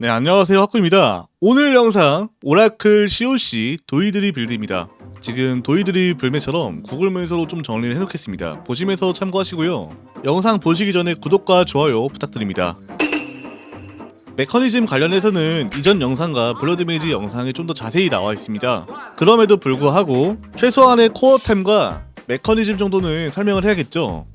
네, 안녕하세요. 학구입니다. 오늘 영상 오라클 COC 도이드리 빌드입니다. 지금 도이드리 불매처럼 구글 문서로 좀 정리를 해놓겠습니다. 보시면서 참고하시고요. 영상 보시기 전에 구독과 좋아요 부탁드립니다. 메커니즘 관련해서는 이전 영상과 블러드 메이지 영상에 좀 더 자세히 나와 있습니다. 그럼에도 불구하고 최소한의 코어 템과 메커니즘 정도는 설명을 해야겠죠.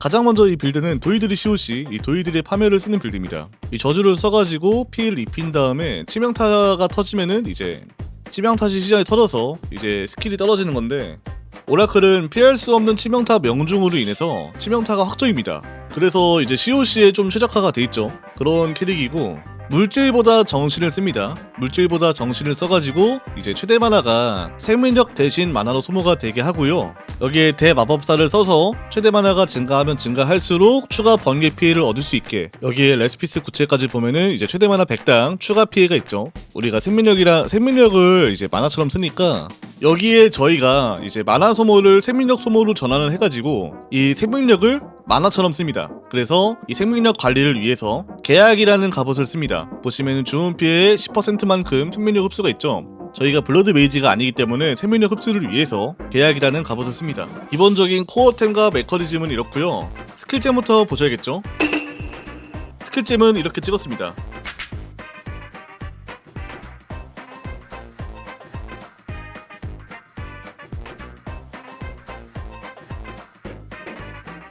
가장 먼저 이 빌드는 도이드리 COC, 이 도이드리의 파멸을 쓰는 빌드입니다. 이 저주를 써가지고 피해를 입힌 다음에 치명타가 터지면은 이제 치명타시 시장이 터져서 이제 스킬이 떨어지는 건데 오라클은 피할 수 없는 치명타 명중으로 인해서 치명타가 확정입니다. 그래서 이제 COC에 좀 최적화가 돼 있죠. 그런 캐릭이고 물질보다 정신을 씁니다. 물질보다 정신을 써가지고 이제 최대 만화가 생명력 대신 만화로 소모가 되게 하고요. 여기에 대마법사를 써서 최대 만화가 증가하면 증가할수록 추가 번개 피해를 얻을 수 있게 여기에 레스피스 구체까지 보면은 이제 최대 만화 100당 추가 피해가 있죠. 우리가 생명력이랑 생명력을 이제 만화처럼 쓰니까 여기에 저희가 이제 만화 소모를 생명력 소모로 전환을 해가지고 이 생명력을 만화처럼 씁니다. 그래서 이 생명력 관리를 위해서 계약이라는 갑옷을 씁니다. 보시면 주문 피해의 10%만큼 생명력 흡수가 있죠. 저희가 블러드 메이지가 아니기 때문에 생명력 흡수를 위해서 계약이라는 갑옷을 씁니다. 기본적인 코어템과 메커니즘은 이렇고요. 스킬잼부터 보셔야겠죠. 스킬잼은 이렇게 찍었습니다.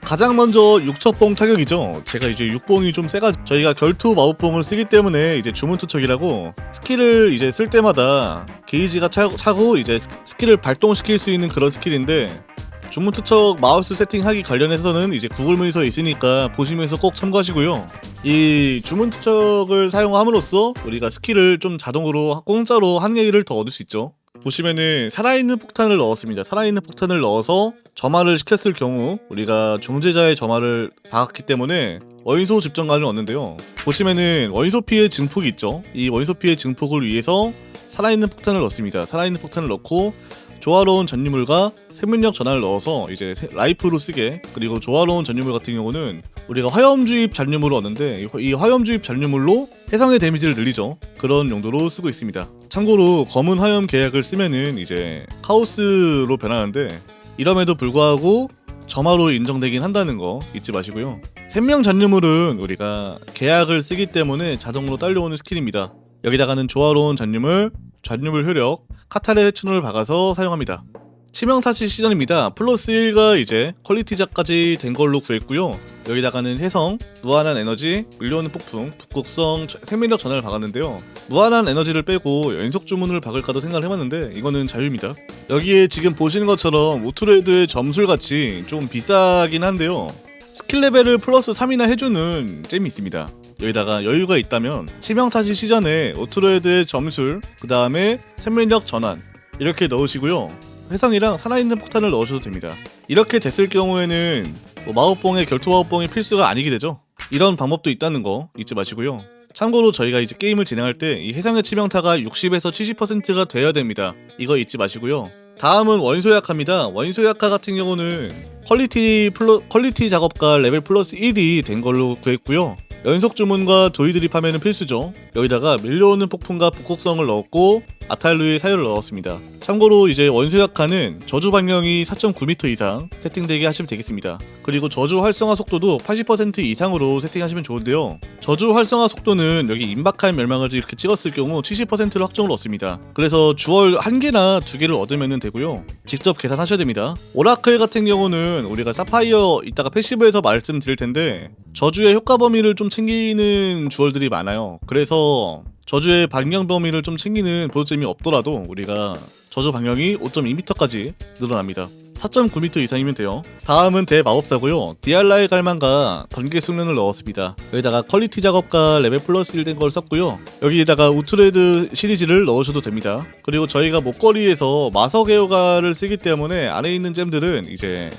가장 먼저 육첩봉 타격이죠. 제가 이제 육봉이 좀 세가 저희가 결투 마법봉을 쓰기 때문에 이제 주문 투척이라고 스킬을 이제 쓸 때마다 게이지가 차, 차고 이제 스- 스킬을 발동시킬 수 있는 그런 스킬인데 주문 투척 마우스 세팅하기 관련해서는 이제 구글 문서에 있으니까 보시면서 꼭 참고하시고요. 이 주문 투척을 사용함으로써 우리가 스킬을 좀 자동으로 공짜로 한 개를 더 얻을 수 있죠. 보시면은 살아있는 폭탄을 넣었습니다. 살아있는 폭탄을 넣어서 점화를 시켰을 경우 우리가 중재자의 점화를 박았기 때문에 원소 집정관을 얻는데요. 보시면은 원소 피해 증폭이 있죠. 이 원소 피해 증폭을 위해서 살아있는 폭탄을 넣습니다. 살아있는 폭탄을 넣고 조화로운 전유물과 생명력 전환을 넣어서 이제 세- 라이프로 쓰게 그리고 조화로운 전유물 같은 경우는 우리가 화염 주입 잔유물을 얻는데 이 화- 이 화염 주입 잔유물로 해상의 데미지를 늘리죠 그런 용도로 쓰고 있습니다 참고로 검은 화염 계약을 쓰면은 이제 카오스로 변하는데 이럼에도 불구하고 점화로 인정되긴 한다는 거 잊지 마시고요 생명 잔유물은 우리가 계약을 쓰기 때문에 자동으로 딸려오는 스킬입니다 여기다가는 조화로운 잔유물 잔유물 효력 카타레 추노를 박아서 사용합니다 치명타치 시전입니다. 플러스 1가 이제 퀄리티작까지 된 걸로 구했고요. 여기다가는 해성, 무한한 에너지, 밀려오는 폭풍, 북극성, 저- 생명력 전환을 박았는데요. 무한한 에너지를 빼고 연속 주문을 박을까도 생각을 해봤는데 이거는 자유입니다. 여기에 지금 보시는 것처럼 우트레드의 점술같이 좀 비싸긴 한데요. 스킬 레벨을 플러스 3이나 해주는 잼이 있습니다. 여기다가 여유가 있다면 치명타시 시전에 오트로헤드의 점술, 그 다음에 생명력 전환 이렇게 넣으시고요. 회성이랑 살아있는 폭탄을 넣으셔도 됩니다. 이렇게 됐을 경우에는 뭐 마법봉의 결투 마법봉이 필수가 아니게 되죠. 이런 방법도 있다는 거 잊지 마시고요. 참고로 저희가 이제 게임을 진행할 때 이 해상의 치명타가 60에서 70%가 돼야 됩니다. 이거 잊지 마시고요. 다음은 원소 약화입니다. 원소 약화 같은 경우는 퀄리티 플러, 퀄리티 작업과 레벨 플러스 1이 된 걸로 구했고요. 연속 주문과 도이드립 하면은 필수죠. 여기다가 밀려오는 폭풍과 북극성을 넣었고 아탈루의 사유를 넣었습니다. 참고로 이제 원소 약화는 저주 반경이 4.9m 이상 세팅되게 하시면 되겠습니다. 그리고 저주 활성화 속도도 80% 이상으로 세팅하시면 좋은데요. 저주 활성화 속도는 여기 임박한 멸망을 이렇게 찍었을 경우 70%를 확정을 얻습니다. 그래서 주얼 한 개나 두 개를 얻으면 되고요. 직접 계산하셔야 됩니다. 오라클 같은 경우는 우리가 사파이어 이따가 패시브에서 말씀드릴 텐데 저주의 효과 범위를 좀 챙기는 주얼들이 많아요. 그래서 저주의 반경 범위를 좀 챙기는 보조점이 없더라도 우리가 저주 반경이 5.2m까지 늘어납니다. 4.9m 이상이면 돼요. 다음은 대마법사고요. 디알라의 갈망과 번개 숙련을 넣었습니다. 여기다가 퀄리티 작업과 레벨 플러스 1된 걸 썼고요. 여기에다가 우트레드 시리즈를 넣으셔도 됩니다. 그리고 저희가 목걸이에서 마석 애호가를 쓰기 때문에 안에 있는 잼들은 이제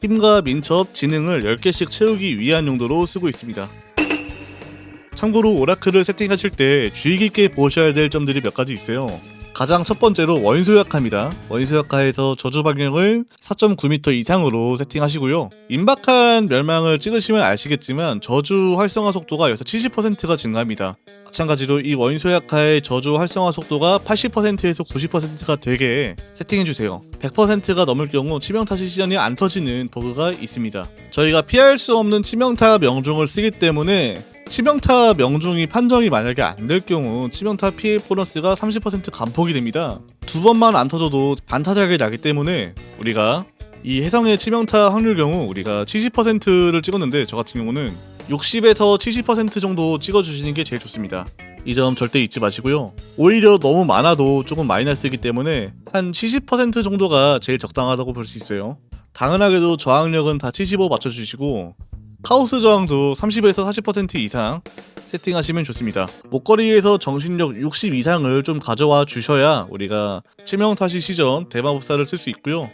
힘과 민첩, 지능을 10개씩 채우기 위한 용도로 쓰고 있습니다. 참고로 오라클을 세팅하실 때 주의 깊게 보셔야 될 점들이 몇 가지 있어요. 가장 첫 번째로 원소약화입니다. 원소약화에서 저주 반경을 4.9m 이상으로 세팅하시고요. 임박한 멸망을 찍으시면 아시겠지만 저주 활성화 속도가 여기서 70%가 증가합니다. 마찬가지로 이 원소 약화의 저주 활성화 속도가 80%에서 90%가 되게 세팅해주세요. 100%가 넘을 경우 치명타 시전이 안 터지는 버그가 있습니다. 저희가 피할 수 없는 치명타 명중을 쓰기 때문에 치명타 명중이 판정이 만약에 안 될 경우 치명타 피해 보너스가 30% 감폭이 됩니다. 두 번만 안 터져도 반타작이 나기 때문에 우리가 이 해성의 치명타 확률 경우 우리가 70%를 찍었는데 저 같은 경우는 60에서 70% 정도 찍어주시는 게 제일 좋습니다. 이 점 절대 잊지 마시고요. 오히려 너무 많아도 조금 마이너스이기 때문에 한 70% 정도가 제일 적당하다고 볼 수 있어요. 당연하게도 저항력은 다 75 맞춰주시고 카오스 저항도 30에서 40% 이상 세팅하시면 좋습니다. 목걸이에서 정신력 60 이상을 좀 가져와 주셔야 우리가 치명타시 시전 대마법사를 쓸 수 있고요.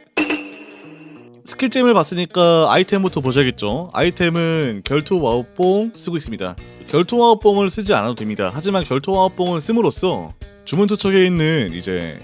스킬잼을 봤으니까 아이템부터 보셔야겠죠. 아이템은 결투 와우뽕 쓰고 있습니다. 결투 와우뽕을 쓰지 않아도 됩니다. 하지만 결투 와우뽕을 씀으로써 주문 투척에 있는 이제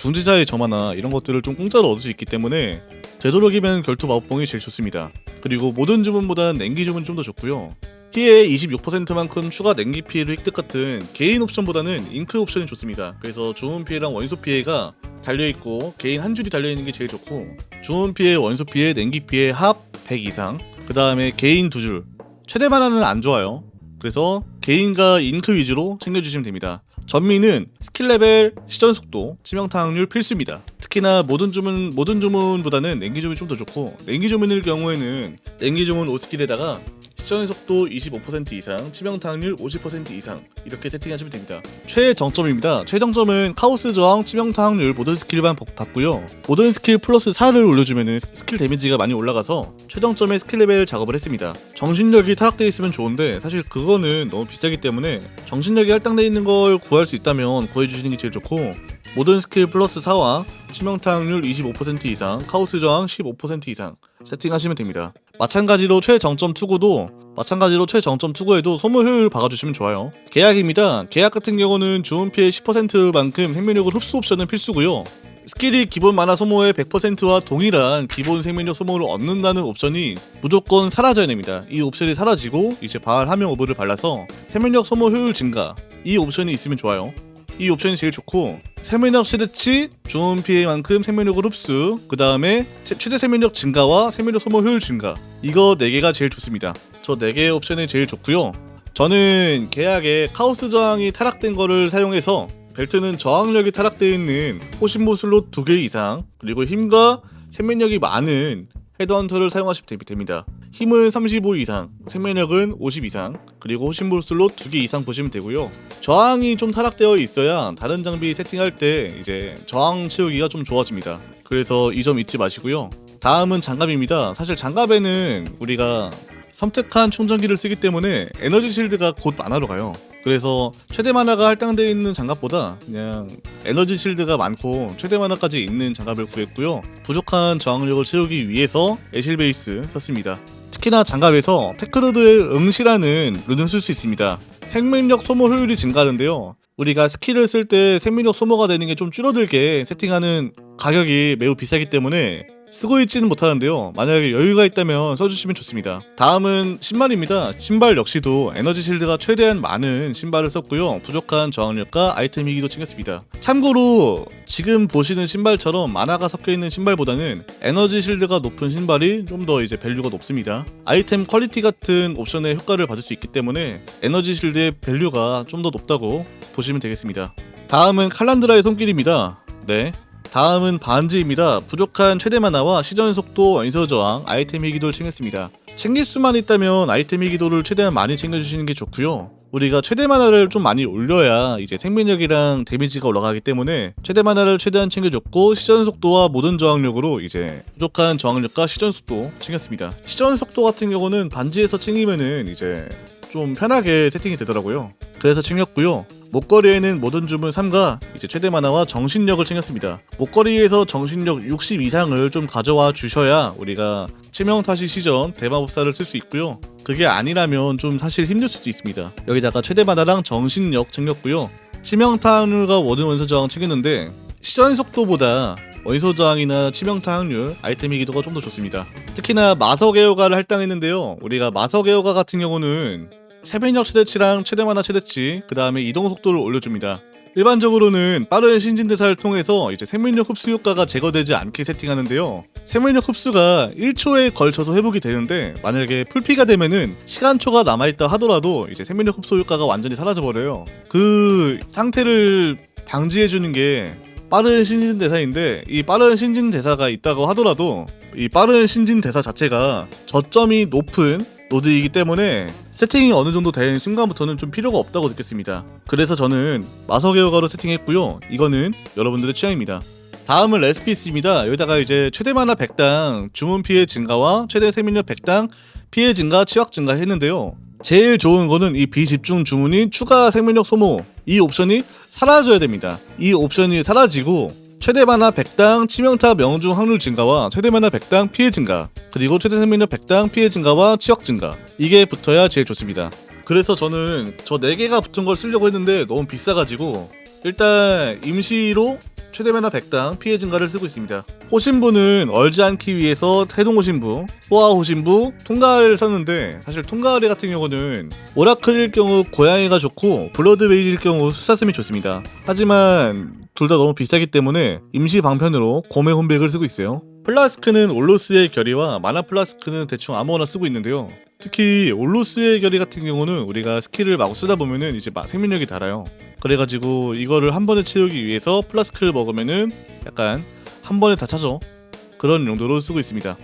중지자의 점화나 이런 것들을 좀 공짜로 얻을 수 있기 때문에 되도록이면 결투 마법봉이 제일 좋습니다. 그리고 모든 주문보다는 냉기 주문 좀 더 좋고요. 피해 26%만큼 추가 냉기 피해를 획득 같은 개인 옵션보다는 잉크 옵션이 좋습니다. 그래서 주문 피해랑 원소 피해가 달려 있고 개인 한 줄이 달려 있는 게 제일 좋고 주문 피해, 원소 피해, 냉기 피해 합 100 이상. 그 다음에 개인 두 줄. 최대 만화는 안 좋아요. 그래서 개인과 잉크 위주로 챙겨주시면 됩니다. 전미는 스킬 레벨, 시전 속도, 치명타 확률 필수입니다. 특히나 모든 주문 모든 주문보다는 냉기 주문이 좀 더 좋고 냉기 주문일 경우에는 냉기 주문 5스킬에다가 시전 속도 25% 이상, 치명타 확률 50% 이상 이렇게 세팅하시면 됩니다. 최정점입니다. 최정점은 카오스 저항, 치명타 확률 모든 스킬만 복- 받고요. 모든 스킬 플러스 4를 올려주면 스킬 데미지가 많이 올라가서 최정점의 스킬 레벨 작업을 했습니다. 정신력이 타락되어 있으면 좋은데 사실 그거는 너무 비싸기 때문에 정신력이 할당되어 있는 걸 구할 수 있다면 구해주시는 게 제일 좋고 모든 스킬 플러스 4와 치명타 확률 25% 이상, 카오스 저항 15% 이상 세팅하시면 됩니다. 마찬가지로 최정점 투구도 마찬가지로 최정점 투구에도 소모 효율 박아주시면 좋아요. 계약입니다. 계약 같은 경우는 주문 피해 10%만큼 생명력을 흡수 옵션은 필수고요. 스킬이 기본 만화 소모의 100%와 동일한 기본 생명력 소모를 얻는다는 옵션이 무조건 사라져야 됩니다. 이 옵션이 사라지고 이제 바알 하명 오브를 발라서 생명력 소모 효율 증가 이 옵션이 있으면 좋아요. 이 옵션이 제일 좋고 생명력 최대치, 주문 피해만큼 생명력을 흡수, 그 다음에 최대 생명력 증가와 생명력 소모 효율 증가 이거 4개가 제일 좋습니다. 저 4개의 옵션이 제일 좋고요. 저는 계약에 카오스 저항이 타락된 거를 사용해서 벨트는 저항력이 타락되어 있는 호신모 슬롯 2개 이상 그리고 힘과 생명력이 많은 헤드헌터를 사용하시면 되- 됩니다. 힘은 35 이상, 생명력은 50 이상, 그리고 호신모 슬롯 2개 이상 보시면 되고요. 저항이 좀 타락되어 있어야 다른 장비 세팅할 때 이제 저항 채우기가 좀 좋아집니다. 그래서 이 점 잊지 마시고요. 다음은 장갑입니다. 사실 장갑에는 우리가 선택한 충전기를 쓰기 때문에 에너지 실드가 곧 만화로 가요. 그래서 최대 만화가 할당되어 있는 장갑보다 그냥 에너지 실드가 많고 최대 만화까지 있는 장갑을 구했고요. 부족한 저항력을 채우기 위해서 에실 베이스 썼습니다. 특히나 장갑에서 테크로드의 응시라는 룬을 쓸 수 있습니다. 생명력 소모 효율이 증가하는데요. 우리가 스킬을 쓸 때 생명력 소모가 되는 게 좀 줄어들게 세팅하는 가격이 매우 비싸기 때문에 쓰고 있지는 못하는데요. 만약에 여유가 있다면 써주시면 좋습니다. 다음은 신발입니다. 신발 역시도 에너지 실드가 최대한 많은 신발을 썼고요. 부족한 저항력과 아이템 희기도 챙겼습니다. 참고로 지금 보시는 신발처럼 만화가 섞여 있는 신발보다는 에너지 실드가 높은 신발이 좀 더 이제 밸류가 높습니다. 아이템 퀄리티 같은 옵션의 효과를 받을 수 있기 때문에 에너지 실드의 밸류가 좀 더 높다고 보시면 되겠습니다. 다음은 칼란드라의 손길입니다. 네. 다음은 반지입니다. 부족한 최대 만화와 시전 속도, 원소 저항, 아이템 희기도를 챙겼습니다. 챙길 수만 있다면 아이템 희기도를 최대한 많이 챙겨주시는 게 좋고요. 우리가 최대 만화를 좀 많이 올려야 이제 생명력이랑 데미지가 올라가기 때문에 최대 만화를 최대한 챙겨줬고 시전 속도와 모든 저항력으로 이제 부족한 저항력과 시전 속도 챙겼습니다. 시전 속도 같은 경우는 반지에서 챙기면은 이제 좀 편하게 세팅이 되더라고요. 그래서 챙겼고요. 목걸이에는 모든 주문 3과 이제 최대 만화와 정신력을 챙겼습니다. 목걸이에서 정신력 60 이상을 좀 가져와 주셔야 우리가 치명타시 시전 대마법사를 쓸 수 있고요. 그게 아니라면 좀 사실 힘들 수도 있습니다. 여기다가 최대 만화랑 정신력 챙겼고요. 치명타 확률과 워든 원소 저항 챙겼는데 시전 속도보다 원소 저항이나 치명타 확률, 아이템 희기도가 좀 더 좋습니다. 특히나 마석 애호가를 할당했는데요. 우리가 마석 애호가 같은 경우는 세변력 최대치랑 최대 만화 최대치, 그 다음에 이동 속도를 올려줍니다. 일반적으로는 빠른 신진대사를 통해서 이제 생명력 흡수 효과가 제거되지 않게 세팅하는데요. 생명력 흡수가 1초에 걸쳐서 회복이 되는데 만약에 풀피가 되면은 시간초가 남아있다 하더라도 이제 생명력 흡수 효과가 완전히 사라져버려요. 그 상태를 방지해주는 게 빠른 신진 대사인데 이 빠른 신진 대사가 있다고 하더라도 이 빠른 신진 대사 자체가 저점이 높은 노드이기 때문에 세팅이 어느 정도 된 순간부터는 좀 필요가 없다고 느꼈습니다. 그래서 저는 마석에어가로 세팅했고요. 이거는 여러분들의 취향입니다. 다음은 레스피스입니다. 여기다가 이제 최대 만화 100당 주문 피해 증가와 최대 생명력 100당 피해 증가, 치확 증가 했는데요. 제일 좋은 거는 이 비집중 주문인 추가 생명력 소모 이 옵션이 사라져야 됩니다. 이 옵션이 사라지고 최대 만화 100당 치명타 명중 확률 증가와 최대 만화 100당 피해 증가 그리고 최대 생명력 100당 피해 증가와 치확 증가 이게 붙어야 제일 좋습니다. 그래서 저는 저 4개가 붙은 걸 쓰려고 했는데 너무 비싸가지고 일단 임시로 최대 만화 100당 피해 증가를 쓰고 있습니다. 호신부는 얼지 않기 위해서 태동 호신부, 호화 호신부, 통가를 썼는데 사실 통가리 같은 경우는 오라클일 경우 고양이가 좋고 블러드 베이지일 경우 수사슴이 좋습니다. 하지만 둘 다 너무 비싸기 때문에 임시 방편으로 고메 홈백을 쓰고 있어요. 플라스크는 올로스의 결의와 마나 플라스크는 대충 아무거나 쓰고 있는데요. 특히 올로스의 결의 같은 경우는 우리가 스킬을 마구 쓰다 보면은 이제 막 생명력이 달아요. 그래가지고 이거를 한 번에 채우기 위해서 플라스크를 먹으면은 약간 한 번에 다 차죠. 그런 용도로 쓰고 있습니다.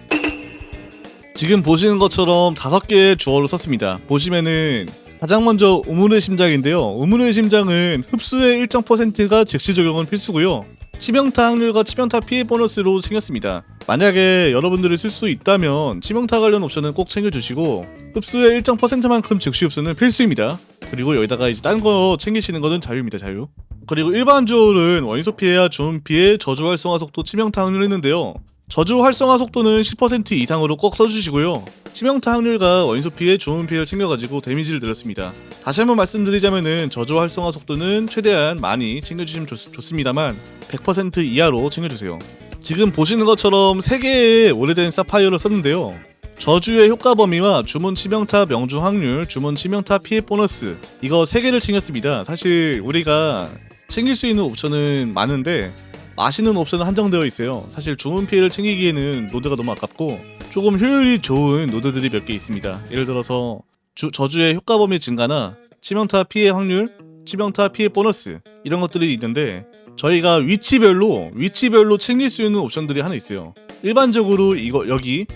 지금 보시는 것처럼 다섯 개의 주어를 썼습니다. 보시면은 가장 먼저 우물의 심장인데요. 우물의 심장은 흡수의 일정 퍼센트가 즉시 적용은 필수고요. 치명타 확률과 치명타 피해 보너스로 챙겼습니다. 만약에 여러분들이 쓸 수 있다면 치명타 관련 옵션은 꼭 챙겨주시고 흡수의 일정 퍼센트만큼 즉시 흡수는 필수입니다. 그리고 여기다가 이제 딴 거 챙기시는 거는 자유입니다. 자유. 그리고 일반 주얼은 원소 피해와 주문 피해, 저주 활성화 속도, 치명타 확률 했는데요. 저주 활성화 속도는 10% 이상으로 꼭 써주시고요. 치명타 확률과 원소 피해, 주문 피해를 챙겨가지고 데미지를 늘렸습니다. 다시 한번 말씀드리자면은 저주 활성화 속도는 최대한 많이 챙겨주시면 좋, 좋습니다만 100% 이하로 챙겨주세요. 지금 보시는 것처럼 3개의 오래된 사파이어를 썼는데요. 저주의 효과 범위와 주문 치명타 명중 확률, 주문 치명타 피해 보너스 이거 3개를 챙겼습니다. 사실 우리가 챙길 수 있는 옵션은 많은데 맛있는 옵션은 한정되어 있어요. 사실 주문 피해를 챙기기에는 노드가 너무 아깝고 조금 효율이 좋은 노드들이 몇 개 있습니다. 예를 들어서 주- 저주의 효과 범위 증가나 치명타 피해 확률, 치명타 피해 보너스 이런 것들이 있는데 저희가 위치별로 위치별로 챙길 수 있는 옵션들이 하나 있어요. 일반적으로 이거 여기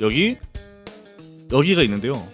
여기 여기가 있는데요.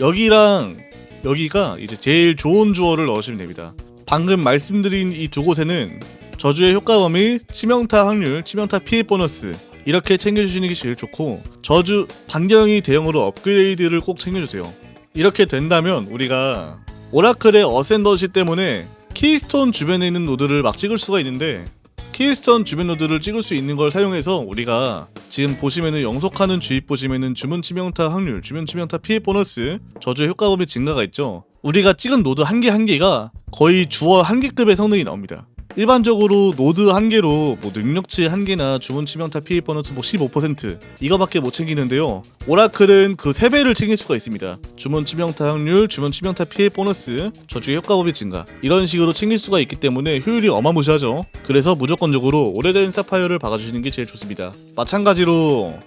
여기랑 여기가 이제 제일 좋은 주어를 넣으시면 됩니다. 방금 말씀드린 이 두 곳에는 저주의 효과 범위, 치명타 확률, 치명타 피해 보너스 이렇게 챙겨주시는 게 제일 좋고 저주 반경이 대형으로 업그레이드를 꼭 챙겨주세요. 이렇게 된다면 우리가 오라클의 어센더시 때문에 키스톤 주변에 있는 노드를 막 찍을 수가 있는데 키스톤 주변 노드를 찍을 수 있는 걸 사용해서 우리가 지금 보시면은 영속하는 주입 보시면은 주문 치명타 확률, 주문 치명타 피해 보너스, 저주의 효과 범위 증가가 있죠. 우리가 찍은 노드 한 개 한 개가 거의 주어 한 개급의 성능이 나옵니다. 일반적으로 노드 한 개로 뭐 능력치 한 개나 주문 치명타 피해 보너스 뭐 15% 이거밖에 못 챙기는데요. 오라클은 그 3배를 챙길 수가 있습니다. 주문 치명타 확률, 주문 치명타 피해 보너스, 저주의 효과 범위 증가 이런 식으로 챙길 수가 있기 때문에 효율이 어마무시하죠. 그래서 무조건적으로 오래된 사파이어를 박아주시는 게 제일 좋습니다. 마찬가지로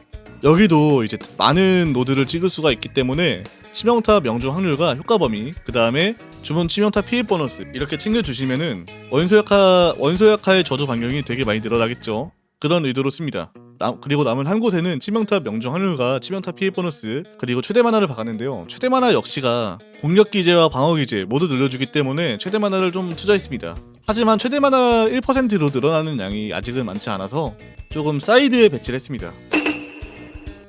여기도 이제 많은 노드를 찍을 수가 있기 때문에 치명타 명중 확률과 효과 범위, 그 다음에 주문 치명타 피해 보너스 이렇게 챙겨주시면은 원소약화 원소약화의 저주 반경이 되게 많이 늘어나겠죠. 그런 의도로 씁니다. 남- 그리고 남은 한 곳에는 치명타 명중 확률과 치명타 피해 보너스 그리고 최대 만화를 박았는데요. 최대 만화 역시가 공격 기제와 방어 기제 모두 늘려주기 때문에 최대 만화를 좀 투자했습니다. 하지만 최대 만화 1%로 늘어나는 양이 아직은 많지 않아서 조금 사이드에 배치를 했습니다.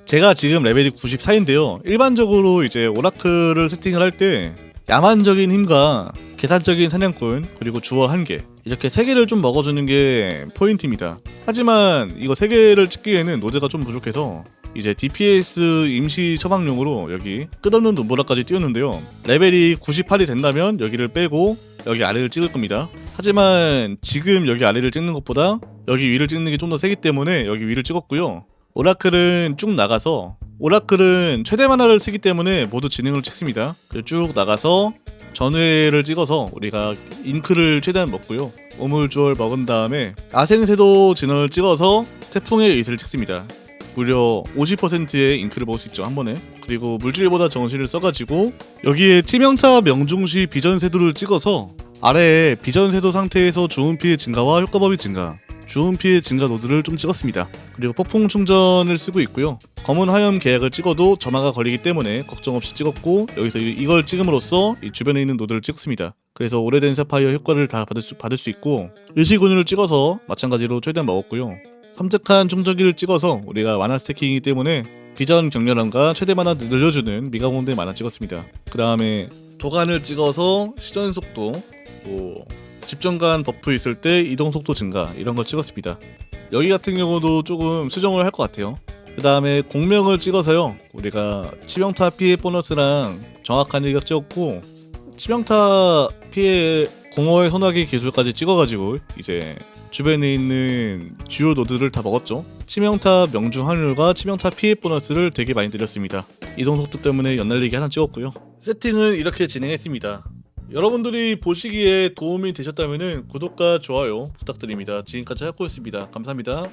제가 지금 레벨이 94인데요. 일반적으로 이제 오라클을 세팅을 할 때 야만적인 힘과 계산적인 사냥꾼 그리고 주어 한 개 이렇게 세 개를 좀 먹어주는 게 포인트입니다. 하지만 이거 세 개를 찍기에는 노드가 좀 부족해서 이제 DPS 임시 처방용으로 여기 끝없는 눈보라까지 띄웠는데요. 레벨이 98이 된다면 여기를 빼고 여기 아래를 찍을 겁니다. 하지만 지금 여기 아래를 찍는 것보다 여기 위를 찍는 게 좀 더 세기 때문에 여기 위를 찍었고요. 오라클은 쭉 나가서 오라클은 최대 만화를 쓰기 때문에 모두 지능을 찍습니다. 쭉 나가서 전회를 찍어서 우리가 잉크를 최대한 먹고요. 오물주얼 먹은 다음에 아생세도 진화를 찍어서 태풍의 의세를 찍습니다. 무려 50%의 잉크를 먹을 수 있죠 한 번에. 그리고 물질보다 정신을 써가지고 여기에 치명타 명중시 비전세도를 찍어서 아래에 비전세도 상태에서 주운 피해 증가와 효과법이 증가, 주운 피해 증가 노드를 좀 찍었습니다. 그리고 폭풍 충전을 쓰고 있고요. 검은 화염 계약을 찍어도 점화가 걸리기 때문에 걱정 없이 찍었고 여기서 이- 이걸 찍음으로써 이 주변에 있는 노드를 찍습니다. 그래서 오래된 사파이어 효과를 다 받을 수, 받을 수 있고 일시군유를 찍어서 마찬가지로 최대한 먹었고요. 섬뜩한 충전기를 찍어서 우리가 만화 스태킹이기 때문에 비전 격렬함과 최대 만화 늘려주는 미가몬드 만화 찍었습니다. 그 다음에 도관을 찍어서 시전 속도, 또 집정관 버프 있을 때 이동 속도 증가 이런 걸 찍었습니다. 여기 같은 경우도 조금 수정을 할 것 같아요. 그 다음에 공명을 찍어서요. 우리가 치명타 피해 보너스랑 정확한 일격 찍었고 치명타 피해 공허의 소나기 기술까지 찍어가지고 이제 주변에 있는 주요 노드를 다 먹었죠. 치명타 명중 확률과 치명타 피해 보너스를 되게 많이 드렸습니다. 이동 속도 때문에 연날리기 하나 찍었고요. 세팅은 이렇게 진행했습니다. 여러분들이 보시기에 도움이 되셨다면 구독과 좋아요 부탁드립니다. 지금까지 할거였습니다 감사합니다.